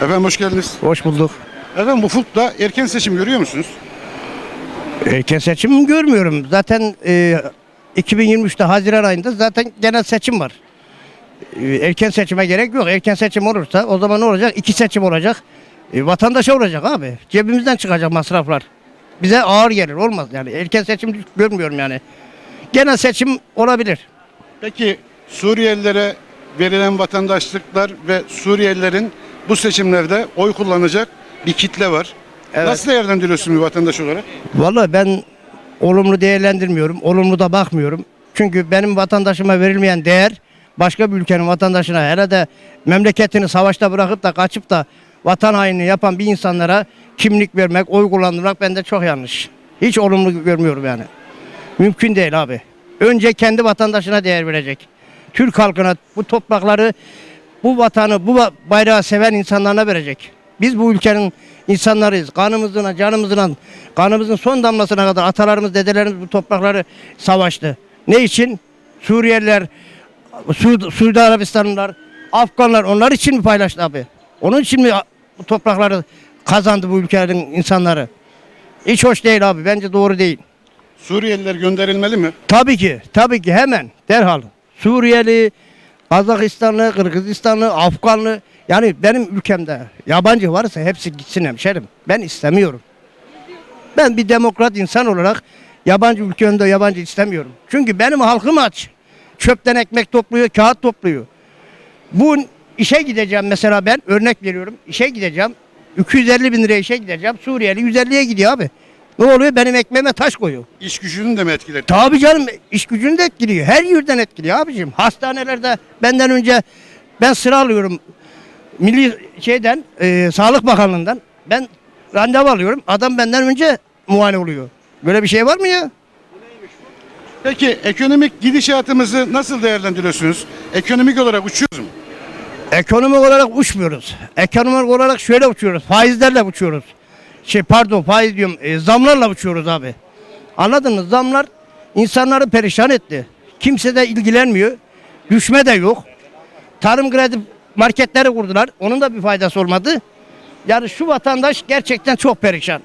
Efendim hoş geldiniz. Hoş bulduk. Efendim Ufuk'ta erken seçim görüyor musunuz? Erken seçim görmüyorum. Zaten e, 2023'te Haziran ayında zaten genel seçim var. E, erken seçime gerek yok. Erken seçim olursa o zaman ne olacak? İki seçim olacak. E, vatandaşa olacak abi. Cebimizden çıkacak masraflar. Bize ağır gelir. Olmaz yani. Erken seçim görmüyorum yani. Genel seçim olabilir. Peki Suriyelilere verilen vatandaşlıklar ve Suriyelilerin bu seçimlerde oy kullanacak bir kitle var. Evet. Nasıl değerlendiriyorsun bir vatandaş olarak? Vallahi ben olumlu değerlendirmiyorum. Olumlu da bakmıyorum. Çünkü benim vatandaşıma verilmeyen değer başka bir ülkenin vatandaşına herhalde memleketini savaşta bırakıp da kaçıp da vatan hainliği yapan bir insanlara kimlik vermek, oy kullandırmak bende çok yanlış. Hiç olumlu görmüyorum yani. Mümkün değil abi. Önce kendi vatandaşına değer verecek. Türk halkına bu toprakları, bu vatanı, bu ba- bayrağı seven insanlarına verecek. Biz bu ülkenin insanlarıyız. Kanımızla, canımızla, kanımızın son damlasına kadar atalarımız, dedelerimiz bu toprakları savaştı. Ne için? Suriyeliler, Su Suudi Arabistanlılar, Afganlar onlar için mi paylaştı abi? Onun için mi bu toprakları kazandı bu ülkenin insanları? Hiç hoş değil abi. Bence doğru değil. Suriyeliler gönderilmeli mi? Tabii ki, tabii ki hemen derhal. Suriyeli, Kazakistanlı, Kırgızistanlı, Afganlı yani benim ülkemde yabancı varsa hepsi gitsin hemşerim. Ben istemiyorum. Ben bir demokrat insan olarak yabancı ülkemde yabancı istemiyorum. Çünkü benim halkım aç. Çöpten ekmek topluyor, kağıt topluyor. Bu işe gideceğim mesela ben örnek veriyorum. İşe gideceğim. 250 bin liraya işe gideceğim. Suriyeli 150'ye gidiyor abi. Ne oluyor? Benim ekmeğime taş koyuyor. İş gücünün de mi etkileri? Tabii canım iş gücünü de etkiliyor. Her yerden etkiliyor abicim. Hastanelerde benden önce ben sıra alıyorum. Milli şeyden e, Sağlık Bakanlığı'ndan ben randevu alıyorum. Adam benden önce muayene oluyor. Böyle bir şey var mı ya? Peki ekonomik gidişatımızı nasıl değerlendiriyorsunuz? Ekonomik olarak uçuyoruz mu? Ekonomik olarak uçmuyoruz. Ekonomik olarak şöyle uçuyoruz. Faizlerle uçuyoruz. Şey pardon faiz diyorum. e, zamlarla uçuyoruz abi. Anladın mı? Zamlar insanları perişan etti. Kimse de ilgilenmiyor. Düşme de yok. Tarım kredi marketleri kurdular. Onun da bir faydası olmadı. Yani şu vatandaş gerçekten çok perişan.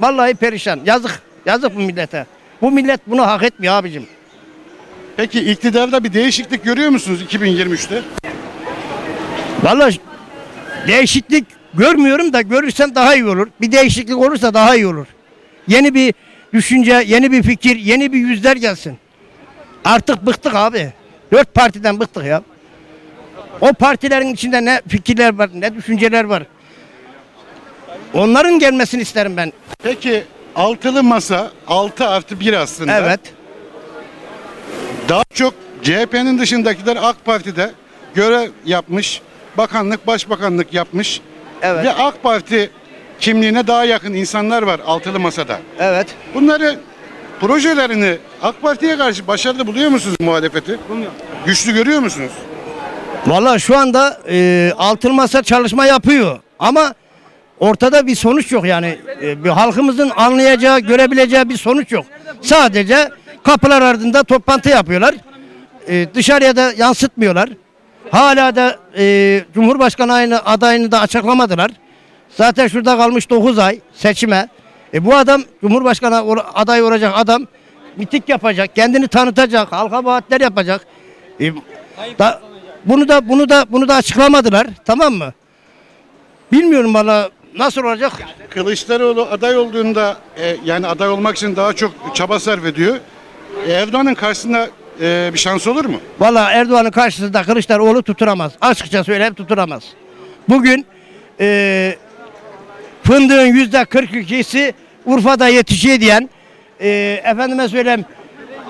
Vallahi perişan. Yazık. Yazık bu millete. Bu millet bunu hak etmiyor abicim. Peki iktidarda bir değişiklik görüyor musunuz 2023'te? Vallahi değişiklik görmüyorum da görürsem daha iyi olur. Bir değişiklik olursa daha iyi olur. Yeni bir düşünce, yeni bir fikir, yeni bir yüzler gelsin. Artık bıktık abi. Dört partiden bıktık ya. O partilerin içinde ne fikirler var, ne düşünceler var. Onların gelmesini isterim ben. Peki altılı masa 6 artı 1 aslında. Evet. Daha çok CHP'nin dışındakiler AK Parti'de görev yapmış, bakanlık, başbakanlık yapmış Evet. ve AK Parti kimliğine daha yakın insanlar var altılı masada. Evet. Bunları projelerini AK Parti'ye karşı başarılı buluyor musunuz muhalefeti? Güçlü görüyor musunuz? Vallahi şu anda e, altın masa çalışma yapıyor ama ortada bir sonuç yok yani E, bir halkımızın anlayacağı, görebileceği bir sonuç yok. Sadece kapılar ardında toplantı yapıyorlar. E, dışarıya da yansıtmıyorlar. Hala da e, Cumhurbaşkanı aynı adayını da açıklamadılar. Zaten şurada kalmış 9 ay seçime. E, bu adam Cumhurbaşkanı aday olacak adam mitik yapacak, kendini tanıtacak, halka vaatler yapacak. E, da, bunu da bunu da bunu da açıklamadılar. Tamam mı? Bilmiyorum valla nasıl olacak? Kılıçdaroğlu aday olduğunda e, yani aday olmak için daha çok çaba sarf ediyor. E, Erdoğan'ın karşısında e, bir şans olur mu? Valla Erdoğan'ın karşısında Kılıçdaroğlu tuturamaz. Açıkça söyleyeyim tuturamaz. Bugün e, fındığın yüzde 42'si Urfa'da yetişiyor diyen e, efendime söyleyeyim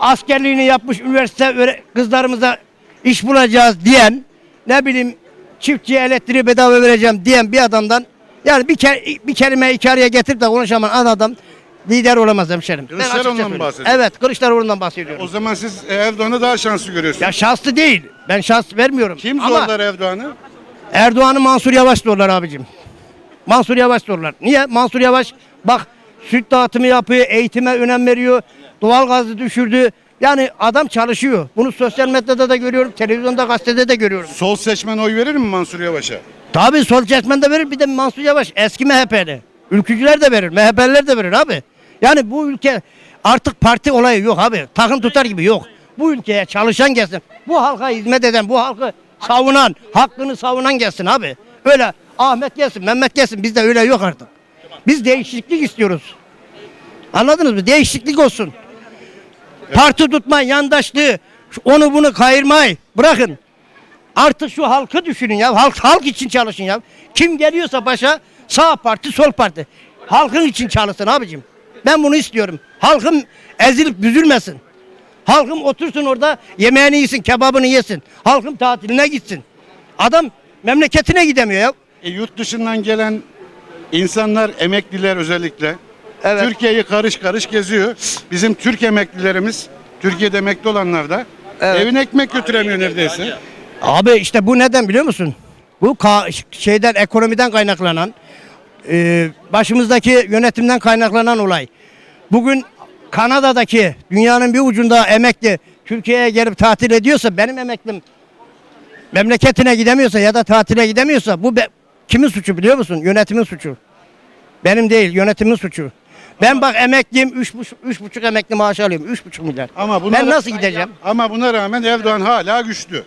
askerliğini yapmış üniversite kızlarımıza iş bulacağız diyen ne bileyim çiftçiye elektriği bedava vereceğim diyen bir adamdan yani bir, ke- bir kelime iki araya getirip de konuşamayan adam lider olamaz hemşerim. Ben açıkça Kılıçdaroğlu'ndan mı söyleyeyim. bahsediyorsun? Evet Kılıçdaroğlu'ndan bahsediyorum. O zaman siz e, Erdoğan'a daha şanslı görüyorsunuz. Ya şanslı değil. Ben şans vermiyorum. Kim Ama zorlar Erdoğan'ı? Erdoğan'ı Mansur Yavaş diyorlar abicim. Mansur Yavaş diyorlar. Niye? Mansur Yavaş bak süt dağıtımı yapıyor, eğitime önem veriyor, doğal gazı düşürdü. Yani adam çalışıyor. Bunu sosyal medyada da görüyorum, televizyonda, gazetede de görüyorum. Sol seçmen oy verir mi Mansur Yavaş'a? Tabii sol seçmen de verir bir de Mansur Yavaş eski MHP'li. Ülkücüler de verir, MHP'liler de verir abi. Yani bu ülke artık parti olayı yok abi. Takım tutar gibi yok. Bu ülkeye çalışan gelsin. Bu halka hizmet eden, bu halkı savunan, hakkını savunan gelsin abi. Öyle Ahmet gelsin, Mehmet gelsin. Bizde öyle yok artık. Biz değişiklik istiyoruz. Anladınız mı? Değişiklik olsun. Parti tutma, yandaşlığı, onu bunu kayırmayı bırakın. Artık şu halkı düşünün ya. Halk halk için çalışın ya. Kim geliyorsa başa sağ parti, sol parti. Halkın için çalışsın abicim. Ben bunu istiyorum. Halkım ezilip büzülmesin. Halkım otursun orada yemeğini yesin, kebabını yesin. Halkım tatiline gitsin. Adam memleketine gidemiyor ya. E, yurt dışından gelen insanlar, emekliler özellikle Evet. Türkiye'yi karış karış geziyor. Bizim Türk emeklilerimiz, Türkiye'de emekli olanlar da Evet. evine ekmek götüremiyor neredeyse. Abi işte bu neden biliyor musun? Bu şeyden ekonomiden kaynaklanan e, başımızdaki yönetimden kaynaklanan olay. Bugün Kanada'daki dünyanın bir ucunda emekli Türkiye'ye gelip tatil ediyorsa benim emeklim memleketine gidemiyorsa ya da tatile gidemiyorsa bu be- kimin suçu biliyor musun? Yönetimin suçu. Benim değil yönetimin suçu. Ben bak emekliyim üç buçuk, üç buçuk emekli maaş alıyorum. Üç buçuk milyar. Ama buna ben nasıl gideceğim? Ama buna rağmen Erdoğan hala güçlü.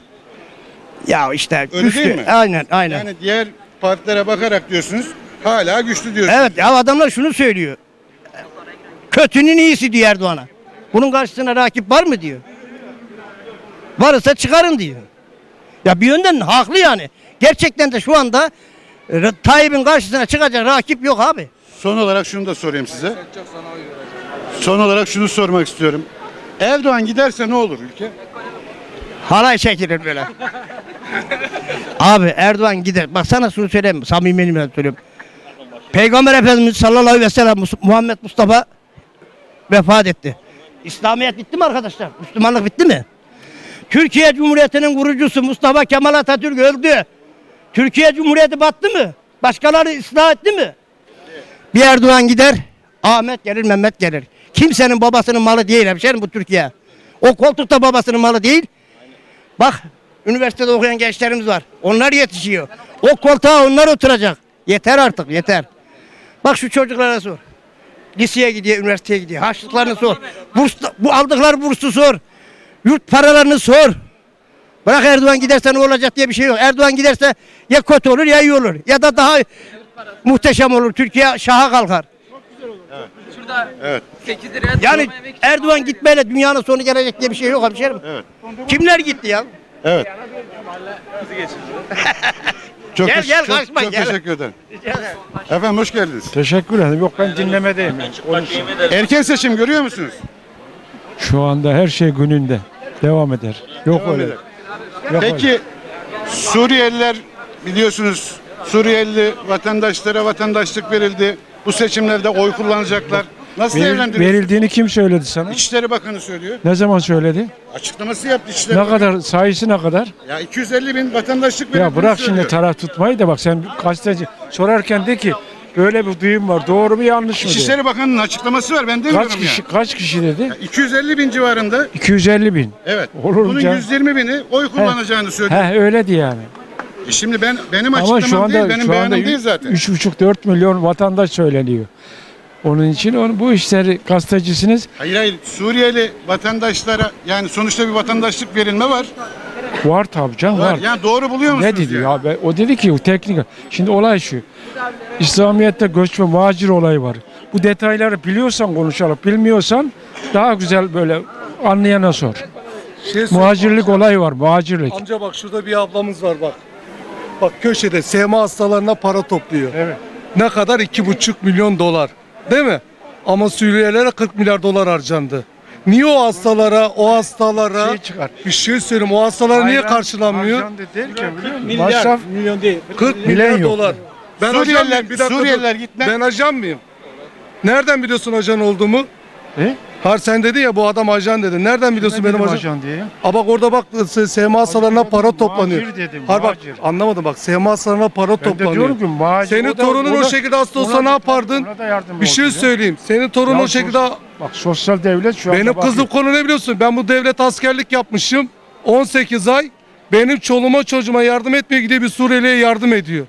Ya işte Öyle güçlü. değil mi? Aynen aynen. Yani diğer partilere bakarak diyorsunuz hala güçlü diyorsunuz. Evet ya adamlar şunu söylüyor. Kötünün iyisi diyor Erdoğan'a. Bunun karşısına rakip var mı diyor. Varsa çıkarın diyor. Ya bir yönden haklı yani. Gerçekten de şu anda e, Tayyip'in karşısına çıkacak rakip yok abi. Son olarak şunu da sorayım size. Son olarak şunu sormak istiyorum. Erdoğan giderse ne olur ülke? Halay çekilir böyle. Abi Erdoğan gider. Bak sana şunu söyleyeyim. Samimi söylüyorum. Peygamber Efendimiz sallallahu aleyhi ve sellem Muhammed Mustafa vefat etti. İslamiyet bitti mi arkadaşlar? Müslümanlık bitti mi? Türkiye Cumhuriyeti'nin kurucusu Mustafa Kemal Atatürk öldü. Türkiye Cumhuriyeti battı mı? Başkaları ıslah etti mi? Bir Erdoğan gider, Ahmet gelir, Mehmet gelir. Kimsenin babasının malı değil hemşerim bu Türkiye. O koltukta babasının malı değil. Bak üniversitede okuyan gençlerimiz var. Onlar yetişiyor. O koltuğa onlar oturacak. Yeter artık yeter. Bak şu çocuklara sor. Liseye gidiyor, üniversiteye gidiyor. Harçlıklarını sor. Burs, bu aldıkları bursu sor. Yurt paralarını sor. Bırak Erdoğan giderse ne olacak diye bir şey yok. Erdoğan giderse ya kötü olur ya iyi olur. Ya da daha muhteşem olur. Türkiye şaha kalkar. Şurada Evet. 8 liraya Yani Erdoğan gitmeyle dünyanın sonu gelecek diye bir şey yok hemşerim. Evet. Kimler gitti ya? Evet. Çok, Gel, gel, çok, kaçma, çok gel. teşekkür ederim. Efendim hoş geldiniz. Teşekkür ederim. Yok ben dinlemedeyim. Erken seçim görüyor musunuz? Şu anda her şey gününde. Devam eder. Yok Devam öyle. eder. Yok öyle. Peki Suriyeliler biliyorsunuz Suriyeli vatandaşlara vatandaşlık verildi. Bu seçimlerde oy kullanacaklar. Nasıl Veril- değerlendiriyorsunuz? verildiğini kim söyledi sana? İçişleri Bakanı söylüyor. Ne zaman söyledi? Açıklaması yaptı İçişleri Ne Bakanı. kadar sayısı ne kadar? Ya 250 bin vatandaşlık verildi. Ya bırak şimdi taraf tutmayı da bak sen gazeteci sorarken de ki böyle bir duyum var. Doğru mu yanlış mı? diye. İçişleri Bakanı'nın açıklaması var. Ben demiyorum Kaç ya. kişi kaç kişi dedi? 250 bin civarında. 250 bin. Evet. Olur mu Bunun canım? 120 bini oy kullanacağını söylüyor. He öyledi yani. E Şimdi ben benim Ama açıklamam şu anda değil, benim şu anda beyanım değil zaten. 3,5-4 milyon vatandaş söyleniyor. Onun için onu, bu işleri gazetecisiniz Hayır hayır Suriyeli vatandaşlara yani sonuçta bir vatandaşlık verilme var. var tabii canım var. Var. Yani doğru buluyor musunuz? Ne dedi ya? ya? O dedi ki o teknik. Şimdi olay şu. İslamiyet'te göçme muhacir olayı var. Bu detayları biliyorsan konuşalım. Bilmiyorsan daha güzel böyle anlayana sor. Şey Muhacirlik olayı var. Muhacirlik. Amca bak şurada bir ablamız var bak. Bak köşede SMA hastalarına para topluyor. Evet. Ne kadar? iki buçuk milyon dolar. Değil mi? Ama Suriyelilere 40 milyar dolar harcandı. Niye o hastalara, o hastalara Şey çıkar. bir şey söyleyeyim. O hastalara niye karşılanmıyor? Harcandı derken biliyor musun? Masraf milyon değil. 40 Bilen milyar yok. dolar. Ben Suriyeliler- ajan mıyım? Bir dakika Suriyeliler dur. gitme- Ben ajan mıyım? Nereden biliyorsun ajan olduğumu? E? Har sen dedi ya bu adam ajan dedi. Nereden biliyorsun benim dedim ajan? ajan diye? Ha bak orada bak SMA hastalarına para toplanıyor. muhacir dedim, Har bak muhacir. anlamadım bak SMA hastalarına para Ben toplanıyor. diyorum ki muhacir. Senin o da- torunun o, da- şekilde hasta olsa ona ne yapardın? Bir şey söyleyeyim. Senin torunun Ya o şekilde Bak sosyal devlet şu anda benim kızım konu ne biliyorsun? Ben bu devlet askerlik yapmışım. 18 ay benim çoluğuma çocuğuma yardım etmeye gidiyor bir Suriyeli'ye yardım ediyor.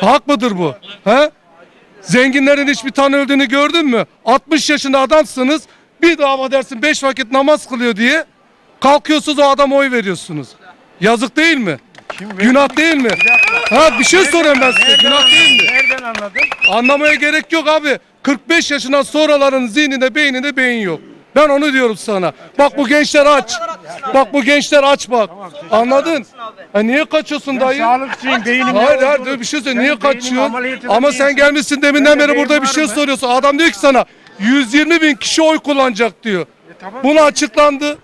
Hak mıdır bu? He? Zenginlerin hiçbir tane öldüğünü gördün mü? 60 yaşında adamsınız. Bir dava dersin 5 vakit namaz kılıyor diye kalkıyorsunuz o adama oy veriyorsunuz. Yazık değil mi? Günah değil mi? Ha bir şey soruyorum ben size. Günah değil mi? Nereden anladın? Anlamaya gerek yok abi. 45 yaşından sonraların zihninde beyninde beyin yok. Ben onu diyorum sana. Bak bu gençler aç. Bak bu gençler aç bak. Anladın? Ha niye kaçıyorsun dayı? Sağlıkçıyım beynim. Hayır hayır dur bir şey söyle. Niye kaçıyorsun? Ama sen gelmişsin deminden beri burada bir şey soruyorsun. Adam diyor ki sana 120 bin kişi oy kullanacak diyor. E, Bunu açıklandı.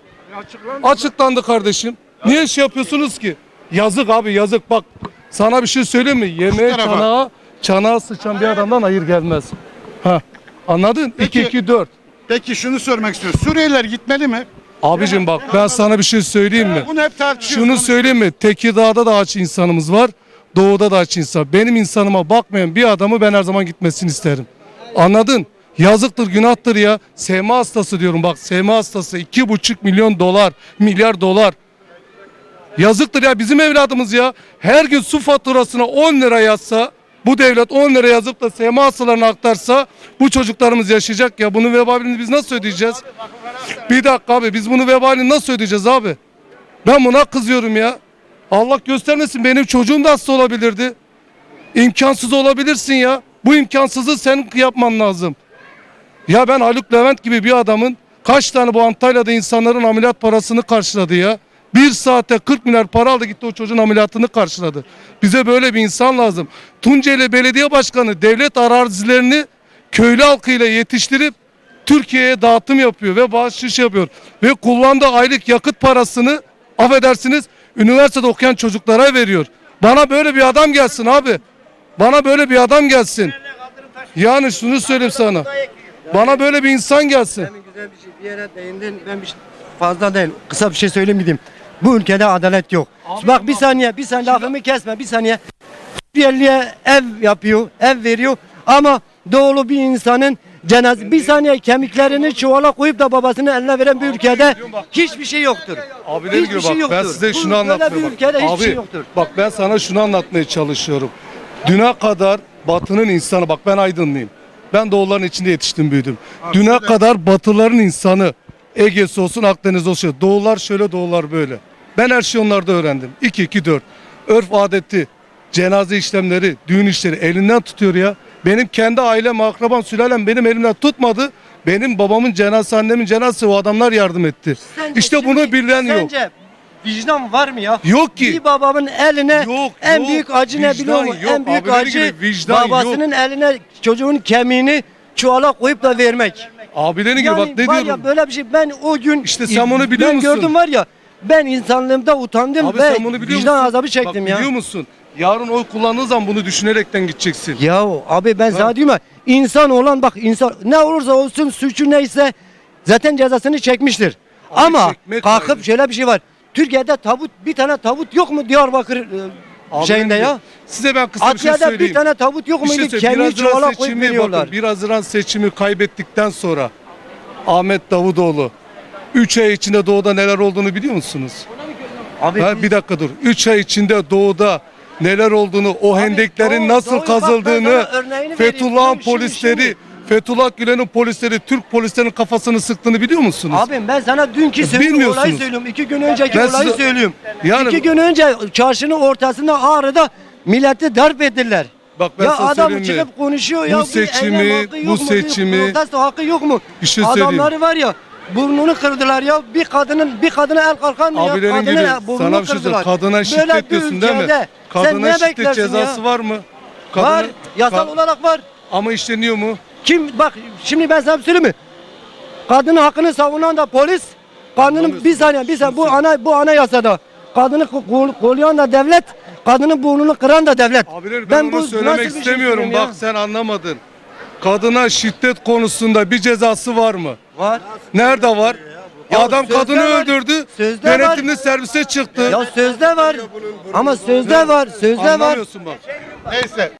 Açıklandı kardeşim. Niye şey yapıyorsunuz ki? Yazık abi yazık bak. Sana bir şey söyleyeyim mi? Yemeğe tarafa. çanağa, çanağa sıçan bir adamdan hayır gelmez. Ha. Anladın? Peki. 2 2 4. Peki şunu sormak istiyorum. Suriyeliler gitmeli mi? Abicim bak ben sana bir şey söyleyeyim mi? Bunu hep tartışıyoruz. Şunu söyleyeyim mi? Tekirdağ'da da aç insanımız var. Doğuda da aç insan. Benim insanıma bakmayan bir adamı ben her zaman gitmesini isterim. Anladın? Yazıktır, günahtır ya. SMA hastası diyorum bak. SMA hastası iki buçuk milyon dolar, milyar dolar. Yazıktır ya bizim evladımız ya. Her gün su faturasına 10 lira yazsa, bu devlet 10 lira yazıp da SMA hastalarına aktarsa bu çocuklarımız yaşayacak ya. Bunun vebalini biz nasıl ödeyeceğiz? Bir dakika abi biz bunu vebalini nasıl ödeyeceğiz abi? Ben buna kızıyorum ya. Allah göstermesin benim çocuğum da hasta olabilirdi. İmkansız olabilirsin ya. Bu imkansızı sen yapman lazım. Ya ben Haluk Levent gibi bir adamın kaç tane bu Antalya'da insanların ameliyat parasını karşıladı ya. Bir saatte 40 milyar para aldı gitti o çocuğun ameliyatını karşıladı. Bize böyle bir insan lazım. Tunceli Belediye Başkanı devlet arazilerini köylü halkıyla yetiştirip Türkiye'ye dağıtım yapıyor ve bahşiş yapıyor. Ve kullandığı aylık yakıt parasını affedersiniz üniversitede okuyan çocuklara veriyor. Bana böyle bir adam gelsin abi. Bana böyle bir adam gelsin. Yani şunu söyleyeyim sana. Bana böyle bir insan gelsin. Demin güzel bir şey bir yere değindin. Ben bir şey- fazla değil. Kısa bir şey söyleyeyim gideyim. Bu ülkede adalet yok. Bak bir saniye, bir saniye lafımı kesme. Bir saniye. Suriyeliye ev yapıyor, ev veriyor ama doğulu bir insanın cenaze bir saniye kemiklerini çuvala koyup da babasının eline veren bir ülkede hiçbir şey yoktur. Abiler Hiçbir gibi şey bak ben yoktur. size Bu şunu böyle bir anlatmaya ülkede bak. hiçbir Abi şey yoktur. bak ben sana şunu anlatmaya çalışıyorum. Düne kadar batının insanı bak ben aydınlıyım. Ben doğuların içinde yetiştim büyüdüm. Düne kadar batıların insanı Ege'si olsun Akdeniz olsun. Doğular şöyle doğular böyle. Ben her şeyi onlarda öğrendim. 2 2 4. Örf adeti, cenaze işlemleri, düğün işleri elinden tutuyor ya. Benim kendi ailem, akrabam, sülalem benim elimden tutmadı. Benim babamın cenazesi, annemin cenazesi o adamlar yardım etti. Sence işte bunu bilen yok. Sence vicdan var mı ya? Yok ki. Bir babamın eline Yok, en yok. büyük acı ne Vicdan biliyor musun? yok. En büyük Abileri acı gibi vicdan babasının eline çocuğun kemiğini çuvala koyup da vermek. Abilerin gibi bak ne var diyorum. ya böyle bir şey ben o gün İşte sen bunu biliyor ben musun? gördüm var ya ben insanlığımda utandım Abi ve sen bunu biliyor vicdan musun? azabı çektim Bak, ya. Biliyor musun? Yarın oy kullandığın zaman bunu düşünerekten gideceksin. Ya abi ben sana diyorum ya insan olan bak insan ne olursa olsun suçu neyse zaten cezasını çekmiştir. Ama çekmek kalkıp ayrı. şöyle bir şey var. Türkiye'de tabut bir tane tabut yok mu Diyarbakır e, Abilerin şeyinde ya? Size ben kısa bir şey Akya'da söyleyeyim. bir tane tabut yok Bir şey muydu? söyleyeyim. Kendi Haziran çuvala koyup seçimi veriyorlar. bakın. 1 Haziran seçimi kaybettikten sonra Ahmet Davutoğlu 3 ay içinde doğuda neler olduğunu biliyor musunuz? Abi Ha, bir dakika dur. 3 ay içinde doğuda neler olduğunu, o hendeklerin doğu- nasıl ben kazıldığını. Fethullah'ın polisleri, şimdi. Fethullah Gülen'in polisleri, Türk polislerinin kafasını sıktığını biliyor musunuz? Abi ben sana dünkü söylediğim bilmiyorsunuz. olayı söylüyorum. İki gün önceki Ben olayı size- söylüyorum. Yani- İki gün önce çarşının ortasında Ağrı'da milleti darp ettiler. Bak ben ya sana adam mi? çıkıp konuşuyor Bu ya. seçimi, bu mu? Bir seçimi- protesto hakkı yok mu? Bir şey. Adamları var ya burnunu kırdılar ya. Bir kadının bir kadına el kalkar mı ya? Abilerin Kadının gibi el- burnunu sana bir şey kırdılar. Kadına şiddet diyorsun değil mi? ülkede sen Kadına ne şiddet beklersin cezası ya? var mı? Var. Kadına- Yasal Ka- olarak var. Ama işleniyor mu? Kim bak şimdi ben sana bir söyleyeyim mi? Kadının hakkını savunan da polis, kadının bir saniye bir saniye bu ana bu anayasada. Kadını ko- kol- kollayan da devlet, kadının burnunu kıran da devlet. Abiler ben, onu nasıl söylemek bir şey istemiyorum. söyleyeyim ya? Bak sen anlamadın. Kadına şiddet konusunda bir cezası var mı? Var. Nerede var? Ya Adam sözde kadını var, öldürdü. sözde var. Denetimli servise çıktı. Ya sözde var. Ama sözde var, sözde var. Anlamıyorsun bak. Neyse.